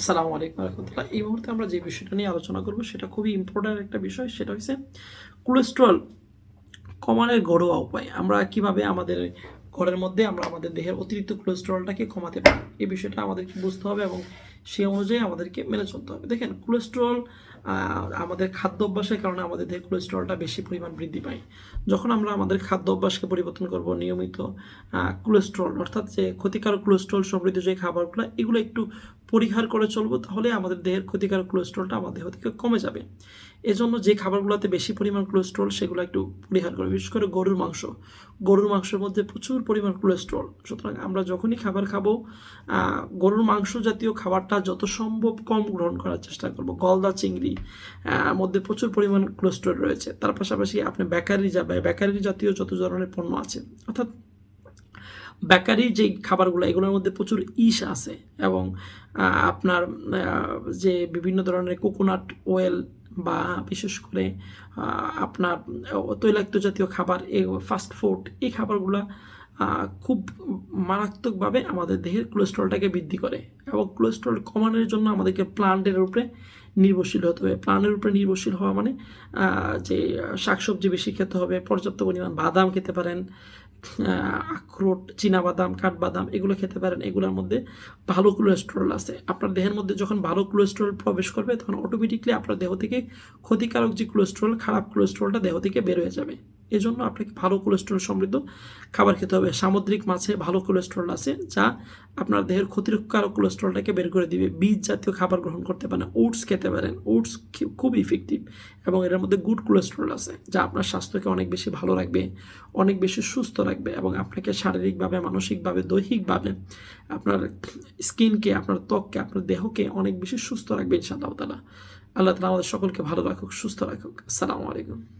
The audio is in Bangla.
আসসালামু আলাইকুম রহমতুল্লাহ। এই মুহূর্তে আমরা যে বিষয়টা নিয়ে আলোচনা করব, সেটা খুবই ইম্পর্ট্যান্ট একটা বিষয়, সেটা হচ্ছে কোলেস্ট্রল কমানোর ঘরোয়া উপায়। আমরা কীভাবে আমাদের ঘরের মধ্যে আমরা আমাদের দেহের অতিরিক্ত কোলেস্ট্রলটাকে কমাতে পারি, এই বিষয়টা আমাদেরকে বুঝতে হবে এবং সেই অনুযায়ী আমাদেরকে মেনে চলতে হবে। দেখেন কোলেস্ট্রল আমাদের খাদ্য অভ্যাসের কারণে আমাদের দেহে কোলেস্ট্রলটা বেশি পরিমাণ বৃদ্ধি পায়। যখন আমরা আমাদের খাদ্য অভ্যাসকে পরিবর্তন করব, নিয়মিত কোলেস্ট্রল অর্থাৎ যে ক্ষতিকারক কোলেস্ট্রল সমৃদ্ধ যে খাবারগুলো, এগুলো একটু পরিহার করে চলবো, তাহলে আমাদের দেহের ক্ষতিকারক কোলেস্ট্রলটা আমাদের দেহ থেকে কমে যাবে। এজন্য যে খাবারগুলোতে বেশি পরিমাণ কোলেস্ট্রল সেগুলো একটু পরিহার করে বিশেষ করে গরুর মাংস। গরুর মাংসের মধ্যে প্রচুর পরিমাণ কোলেস্ট্রল সুতরাং আমরা যখনই খাবার খাব গরুর মাংস জাতীয় খাবারটা যত সম্ভব কম গ্রহণ করার চেষ্টা করব। গলদা চিংড়ি মধ্যে প্রচুর পরিমাণ কোলেস্ট্রল রয়েছে। তার পাশাপাশি আপনি বেকারি যাবে, বেকারি জাতীয় যত ধরনের পণ্য আছে, অর্থাৎ বেকারি যে খাবারগুলো, এগুলোর মধ্যে প্রচুর ইস আছে এবং আপনার যে বিভিন্ন ধরনের কোকোনাট ওয়েল বা বিশেষ করে আপনার তৈলাক্ত জাতীয় খাবার এই ফাস্ট ফুড, এই খাবারগুলো খুব মারাত্মকভাবে আমাদের দেহের কোলেস্ট্রলটাকে বৃদ্ধি করে এবং কোলেস্ট্রল কমানোর জন্য আমাদেরকে প্লান্টের উপরে নির্ভরশীল হতে হবে। প্লান্টের উপরে নির্ভরশীল হওয়া মানে যে শাকসবজি বেশি খেতে হবে, পর্যাপ্ত পরিমাণ বাদাম খেতে পারেন আখরোট, চীনাবাদাম, কাঠবাদাম, এগুলো খেতে পারেন। এগুলোর মধ্যে ভালো কোলেস্ট্রল আছে। আপনার দেহের মধ্যে যখন ভালো কোলেস্ট্রল প্রবেশ করবে, তখন অটোমেটিকলি আপনার দেহ থেকে ক্ষতিকারক যে কোলেস্ট্রল খারাপ কোলেস্ট্রলটা দেহ থেকে বের হয়ে যাবে। এজন্য আপনাকে ভালো কোলেস্ট্রল সমৃদ্ধ খাবার খেতে হবে। সামুদ্রিক মাছে ভালো কোলেস্ট্রল আছে, যা আপনার দেহের ক্ষতিকারক কোলেস্ট্রলটাকে বের করে দিবে। বীজ জাতীয় খাবার গ্রহণ করতে পারেন ওটস খেতে পারেন। ওটস খুব ইফেক্টিভ এবং এর মধ্যে গুড কোলেস্ট্রল আছে, যা আপনার স্বাস্থ্যকে অনেক বেশি ভালো রাখবে, অনেক বেশি সুস্থ রাখবে এবং আপনাকে শারীরিকভাবে, মানসিকভাবে, দৈহিকভাবে আপনার স্কিনকে, আপনার ত্বককে, আপনার দেহকে অনেক বেশি সুস্থ রাখবে ইনশাআল্লাহ তালা আল্লাহ তালা আমাদের সকলকে ভালো রাখুক, সুস্থ রাখুক। আসসালামু আলাইকুম।